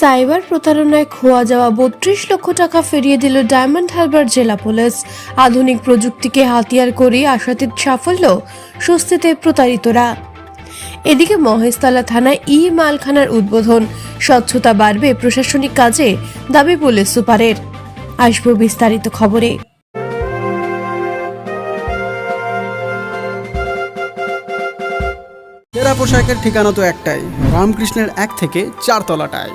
Cyber প্রতারণায় খোয়া যাওয়া বত্রিশ লক্ষ টাকা ফিরিয়ে দিল ডায়মন্ড হারবার জেলা পুলিশ। আধুনিক প্রযুক্তিকে হাতিয়ার করে আশাতীত সাফল্য স্বস্তিতে প্রতারিতরা। এদিকে মহেশতলা থানায় ই মালখানার উদ্বোধন। স্বচ্ছতা বাড়বে প্রশাসনিক কাজে, দাবি পুলিশ সুপারের। আসব বিস্তারিত খবরে। সেরা পোশাকের ঠিকানা তো একটাই, রামকৃষ্ণের এক থেকে চার তলাটায়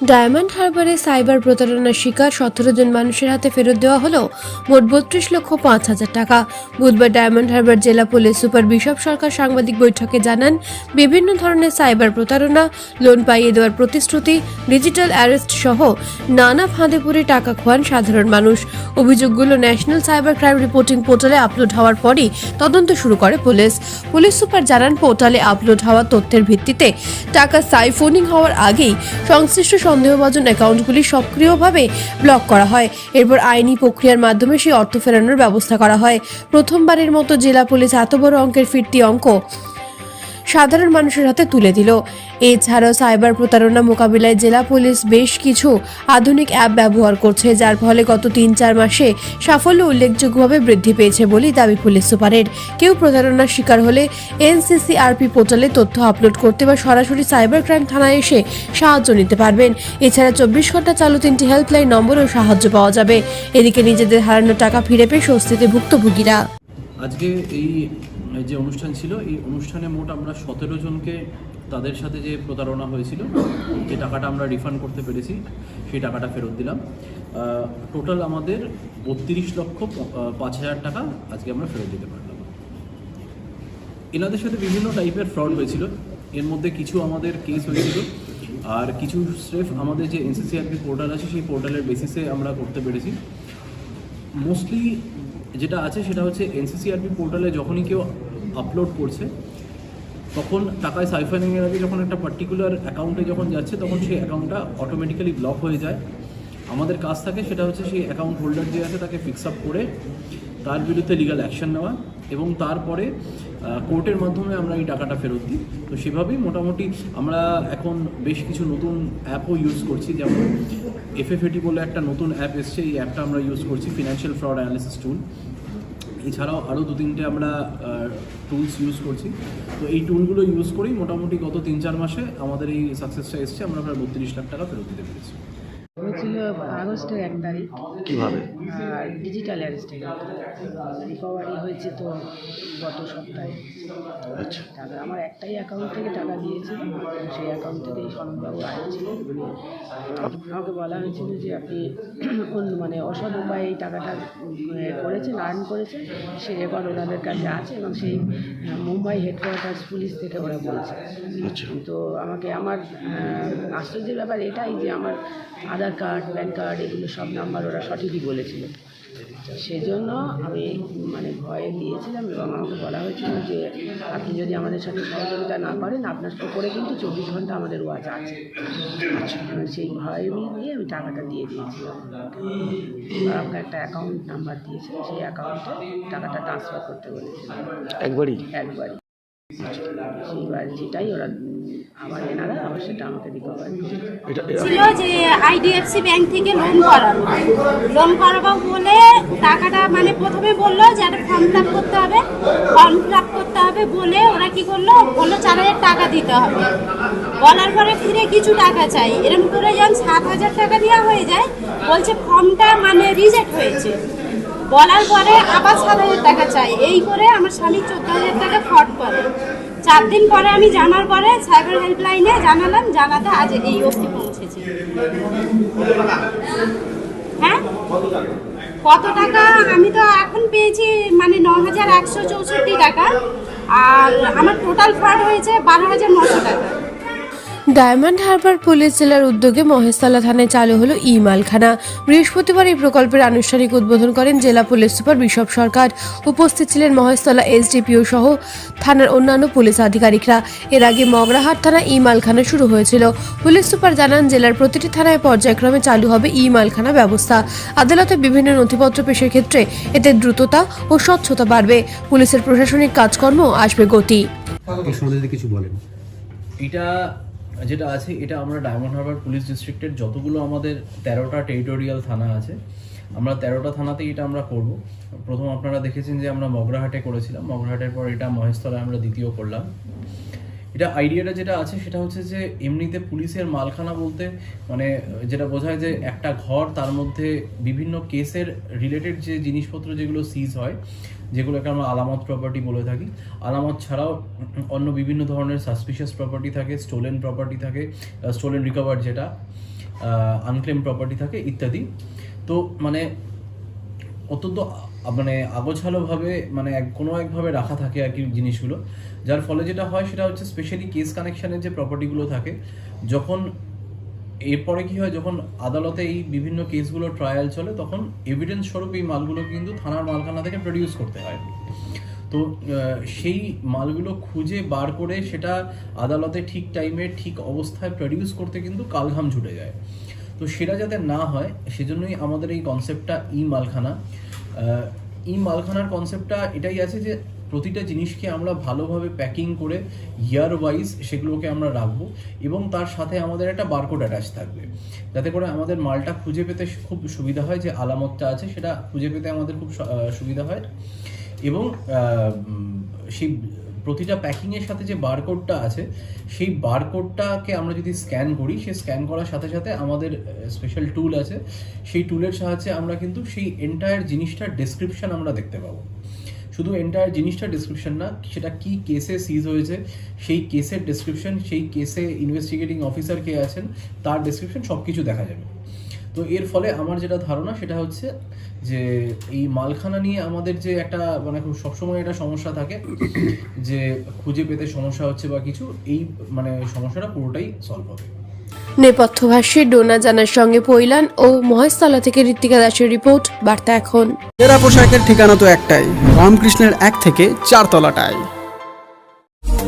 Diamond হারবারে সাইবার প্রতারণার শিকার সতেরো জন মানুষের হাতে ফেরত দেওয়া হলো মোট বত্রিশ লক্ষ পাঁচ হাজার টাকা। বুধবার ডায়মন্ড হারবার জেলা পুলিশ সুপার বিশপ সরকার সাংবাদিক বৈঠকে জানান, বিভিন্ন ধরনের সাইবার প্রতারণা, লোন পাইয়ে দেওয়ার প্রতিশ্রুতি, ডিজিটাল অ্যারেস্ট সহ নানা ফাঁদে পড়ে টাকা খোয়ান সাধারণ মানুষ। অভিযোগগুলো ন্যাশনাল সাইবার ক্রাইম রিপোর্টিং পোর্টালে আপলোড হওয়ার পরই তদন্ত শুরু করে পুলিশ। পুলিশ সুপার জানান, পোর্টালে আপলোড হওয়া তথ্যের ভিত্তিতে টাকা সাইফোনিং হওয়ার আগেই সংশ্লিষ্ট সন্দেহভাজন অ্যাকাউন্টগুলি সক্রিয়ভাবে ব্লক করা হয়। এরপর আইনি প্রক্রিয়ার মাধ্যমে সেই অর্থ ফেরানোর ব্যবস্থা করা হয়। প্রথমবারের মতো জেলা পুলিশ এত বড় অঙ্কের ফিরতি অঙ্ক সাধারণ মানুষের হাতে তুলে দিল। এছাড়াও সাইবার প্রতারণা মোকাবিলায় জেলা পুলিশ বেশ কিছু আধুনিক অ্যাপ ব্যবহার করছে, যার ফলে গত তিন চার মাসে সাফল্য উল্লেখযোগ্যভাবে বৃদ্ধি পেয়েছে বলেই দাবি পুলিশ সুপারের। কেউ প্রতারণার শিকার হলে এনসিসিআরপি পোর্টালে তথ্য আপলোড করতে বা সরাসরি সাইবার ক্রাইম থানায় এসে সাহায্য নিতে পারবেন। এছাড়া চব্বিশ ঘণ্টা চালু তিনটি হেল্পলাইন নম্বরেও সাহায্য পাওয়া যাবে। এদিকে নিজেদের হারানো টাকা ফিরে পেয়ে স্বস্তিতে ভুক্তভোগীরা। আজকে এই যে অনুষ্ঠান ছিল, এই অনুষ্ঠানে মোট আমরা সতেরো জনকে তাদের সাথে যে প্রতারণা হয়েছিল, যে টাকাটা আমরা রিফান্ড করতে পেরেছি, সেই টাকাটা ফেরত দিলাম। টোটাল আমাদের বত্রিশ লক্ষ পাঁচ হাজার টাকা আজকে আমরা ফেরত দিতে পারলাম। এনাদের সাথে বিভিন্ন টাইপের ফ্রড হয়েছিল। এর মধ্যে কিছু আমাদের কেস হয়েছিল, আর কিছু স্রেফ আমাদের যে এনসিসিআরপি পোর্টাল আছে, সেই পোর্টালের বেসিসে আমরা করতে পেরেছি। মোস্টলি যেটা আছে সেটা হচ্ছে এনসিসিআরপি পোর্টালে যখনই কেউ আপলোড করছে, তখন টাকায় সাইফানিংয়ের আগে যখন একটা পার্টিকুলার অ্যাকাউন্টে যখন যাচ্ছে, তখন সেই অ্যাকাউন্টটা অটোমেটিক্যালি ব্লক হয়ে যায়। আমাদের কাজ থাকে সেটা হচ্ছে সেই অ্যাকাউন্ট হোল্ডার যে আছে তাকে ফিক্স আপ করে তার বিরুদ্ধে লিগাল অ্যাকশন নেওয়া এবং তারপরে কোর্টের মাধ্যমে আমরা এই টাকাটা ফেরত দিই। তো সেভাবেই মোটামুটি আমরা এখন বেশ কিছু নতুন অ্যাপও ইউজ করছি। যেমন এফএফএটি বলে একটা নতুন অ্যাপ এসছে, এই অ্যাপটা আমরা ইউজ করছি ফিনান্সিয়াল ফ্রড অ্যানালিসিস টুল এছাড়াও আরও দু তিনটে আমরা টুলস ইউজ করছি। তো এই টুলগুলো ইউজ করেই মোটামুটি গত তিন চার মাসে আমাদের এই সাকসেসটা এসছে। আমরা প্রায় বত্রিশ লাখ টাকা ফেরত দিতে পেরেছি। হয়েছিল আগস্টের এক তারিখ। কীভাবে? আর ডিজিটাল অ্যারেস্টে রিকভারি হয়েছে তো গত সপ্তাহে। আচ্ছা। টাকা আমার একটাই অ্যাকাউন্ট থেকে টাকা দিয়েছিল সেই অ্যাকাউন্ট থেকে এই সনদবাবু আসছিল আমাকে বলা হয়েছিল যে আপনি অন্য মানে অসৎ উপায়ে এই টাকাটা করেছেন আর্ন করেছেন সে রেকর্ড ওনাদের কাছে আছে এবং সেই মুম্বাই হেডকোয়ার্টার্স পুলিশ থেকে ওরা বলছে। তো আমাকে আমার আশ্চর্যের ব্যাপার এটাই যে আমার আধার কার্ড প্যান কার্ড এগুলো সব নাম্বার ওরা সঠিকই বলেছিল। সেজন্য আমি মানে ভয়ে দিয়েছিলাম এবং আমাকে বলা হয়েছিল যে আপনি যদি আমাদের সাথে সহযোগিতা না করেন আপনার উপরে কিন্তু চব্বিশ ঘণ্টা আমাদের ওয়াচ আছে। সেই ভয় নিয়ে আমি টাকাটা দিয়ে দিয়েছিলাম। আমাকে একটা অ্যাকাউন্ট নাম্বার দিয়েছিল সেই অ্যাকাউন্টে টাকাটা ট্রান্সফার করতে বলেছিল। একবারই? একবারই। সেইবার যেটাই ওরা আবার এনারা আবার সেটা আমাকে রিকভারি ছিল যে আইডিএফসি ব্যাংক থেকে লোন করাবো লোন করাবো বলে টাকাটা মানে প্রথমে বলল যে একটা ফর্ম ফিল করতে হবে। ফর্ম ফিল করতে হবে বলে ওরা কি করল? বলল চার হাজার টাকা দিতে হবে। বলার পরে ফিরে কিছু টাকা চাই। এরকম করে যখন সাত হাজার টাকা দেওয়া হয়ে যায় বলছে ফর্মটা মানে রিজেক্ট হয়েছে। বলার পরে আবার সাত হাজার টাকা চাই। এই করে আমার স্বামী চোদ্দ হাজার টাকা ফ্রড করে। চার দিন পরে আমি জানার পরে সাইবার হেল্পলাইনে জানালাম, জানাতে আজ এই অবধি পৌঁছেছি। হ্যাঁ? কত টাকা? আমি তো এখন পেয়েছি মানে ন হাজার একশো চৌষট্টি টাকা। আর আমার টোটাল ফ্রড হয়েছে বারো হাজার নশো টাকা। ডায়মন্ড হারবার পুলিশ জেলার উদ্যোগে মহেশতলা থানায় চালু হলো ই মালখানা বৃহস্পতিবার এই প্রকল্পের আনুষ্ঠানিক উদ্বোধন করেন জেলা পুলিশ সুপার বিশপ সরকার। উপস্থিত ছিলেন মহেশতলা এসডিপিও সহ থানার অন্যান্য পুলিশ আধিকারিকরা। এর আগে মগরাহাট থানা ই মালখানা শুরু হয়েছিল। পুলিশ সুপার জানান জেলার প্রতিটি থানায় পর্যায়ক্রমে চালু হবে ই মালখানা ব্যবস্থা। আদালতে বিভিন্ন নথিপত্র পেশের ক্ষেত্রে এতে দ্রুততা ও স্বচ্ছতা বাড়বে। পুলিশের প্রশাসনিক কাজকর্ম আসবে গতি। কিছু বলেন। এটা যেটা আছে, এটা আমরা ডায়মন্ড হারবার পুলিশ ডিস্ট্রিক্টের যতগুলো আমাদের তেরোটা টেরিটোরিয়াল থানা আছে, আমরা তেরোটা থানাতেই এটা আমরা করব। প্রথম আপনারা দেখেছেন যে আমরা মগরাহাটে করেছিলাম। মগরাহাটের পর এটা মহেশতলায় আমরা দ্বিতীয় করলাম। এটা আইডিয়াটা যেটা আছে সেটা হচ্ছে যে এমনিতে পুলিশের মালখানা বলতে মানে যেটা বোঝায় যে একটা ঘর তার মধ্যে বিভিন্ন কেসের রিলেটেড যে জিনিসপত্র যেগুলো সিজ হয়, যেগুলোকে আমরা আলামত প্রপার্টি বলে থাকি। আলামত ছাড়াও অন্য বিভিন্ন ধরনের সাসপিশিয়াস প্রপার্টি থাকে স্টোলেন প্রপার্টি থাকে স্টোলেন রিকভার যেটা আনক্লেম প্রপার্টি থাকে, ইত্যাদি। তো মানে অত্যন্ত মানে আগোছালোভাবে মানে এক, কোনো একভাবে রাখা থাকে আর কি জিনিসগুলো। যার ফলে যেটা হয় সেটা হচ্ছে স্পেশালি কেস কানেকশানের যে প্রপার্টিগুলো থাকে, যখন এরপরে কি হয়, যখন আদালতে এই বিভিন্ন কেসগুলো ট্রায়াল চলে, তখন এভিডেন্স স্বরূপ এই মালগুলো কিন্তু থানার মালখানা থেকে প্রডিউস করতে হয়। তো সেই মালগুলো খুঁজে বার করে সেটা আদালতে ঠিক টাইমে ঠিক অবস্থায় প্রডিউস করতে কিন্তু কালঘাম ছুটে যায়। তো সেটা যাতে না হয়, সেজন্যই আমাদের এই কনসেপ্টটা ই মালখানা ই মালখানার কনসেপ্টটা এটাই আছে যে, প্রতিটা জিনিসকে আমরা ভালোভাবে প্যাকিং করে ইয়ার ওয়াইজ সেগুলোকে আমরা রাখব এবং তার সাথে আমাদের একটা বারকোড অ্যাটাচ থাকবে। যাতে করে আমাদের মালটা খুঁজে পেতে খুব সুবিধা হয়, যে আলামতটা আছে সেটা খুঁজে পেতে আমাদের খুব সুবিধা হয়। এবং সেই প্রতিটা প্যাকিংয়ের সাথে যে বারকোডটা আছে, সেই বারকোডটাকে আমরা যদি স্ক্যান করি, সেই স্ক্যান করার সাথে সাথে আমাদের স্পেশাল টুল আছে। সেই টুলের সাহায্যে আমরা কিন্তু সেই এন্টায়ার জিনিসটার ডেসক্রিপশন আমরা দেখতে পাবো। শুধু এন্টায়ার জিনিসটা ডেসক্রিপশন না, সেটা কি কেসে সিজ হয়েছে, সেই কেসের ডেসক্রিপশন সেই কেসে ইনভেস্টিগেটিং অফিসার কে আছেন, তার ডেসক্রিপশন সব কিছু দেখা যাবে। তো এর ফলে আমার যেটা ধারণা সেটা হচ্ছে যে এই মালখানা নিয়ে আমাদের যে একটা মানে খুব সবসময় একটা সমস্যা থাকে যে খুঁজে পেতে সমস্যা হচ্ছে বা কিছু এই মানে সমস্যাটা পুরোটাই সলভ হবে। নেপথ্য ভাষ্যে ডোনা জানার সঙ্গে পৈলান ও মহেশতলা থেকে ঋত্বিকা দাসের রিপোর্ট বার্তা এখন। সেরা পোশাকের ঠিকানা তো একটাই রামকৃষ্ণের এক থেকে চার তলাটায়